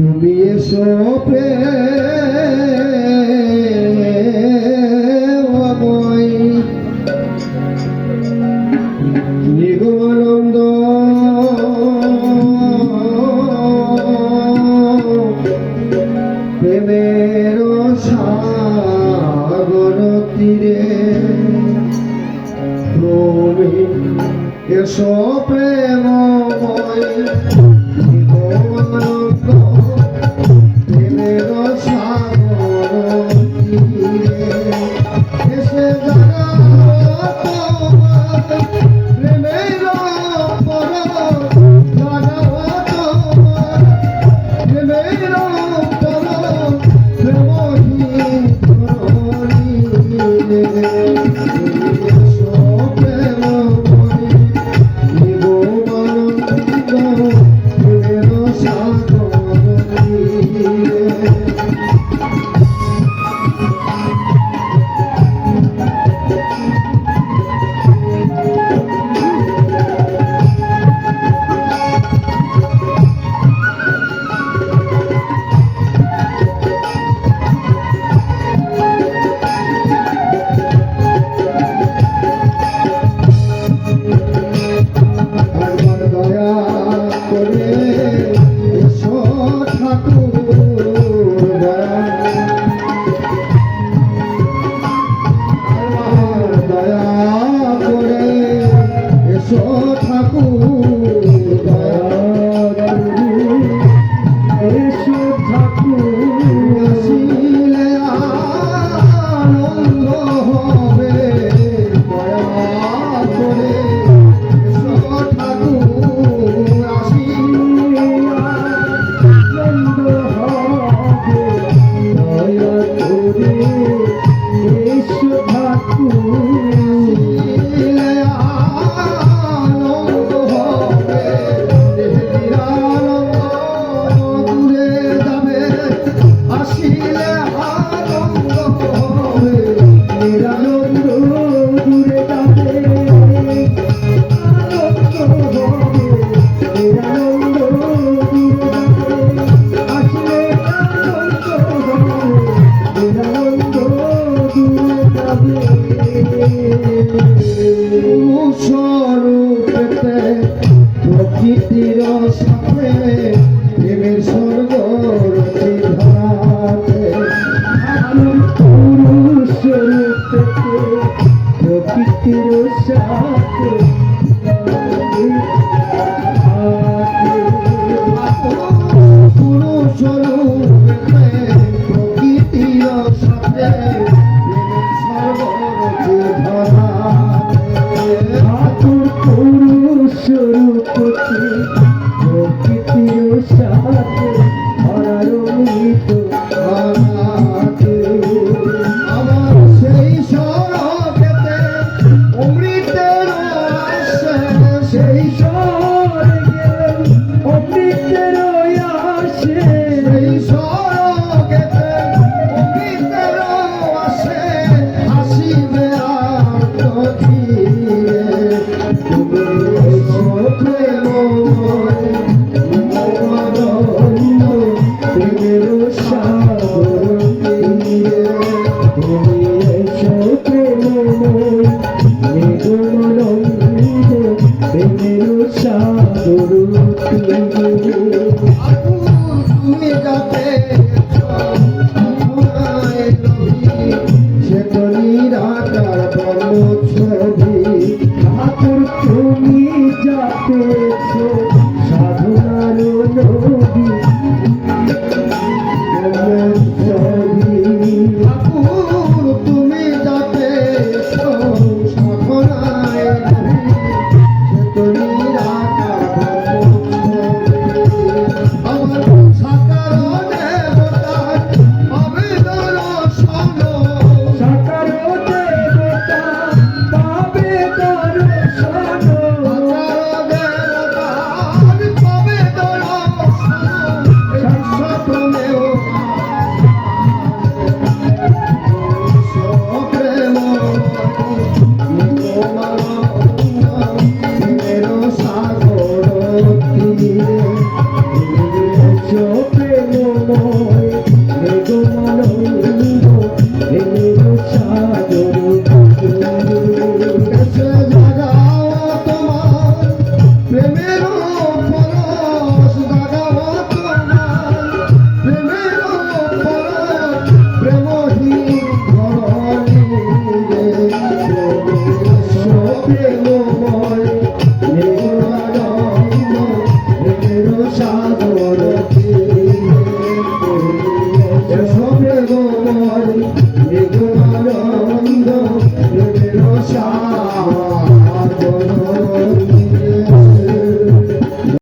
তুমি এসো নিগমানন্দ। প্রেমের সাগর তীরে তুমি এসো প্রেম নিগমানন্দ। sol. নীতির সাথে সেই সাগর তুমি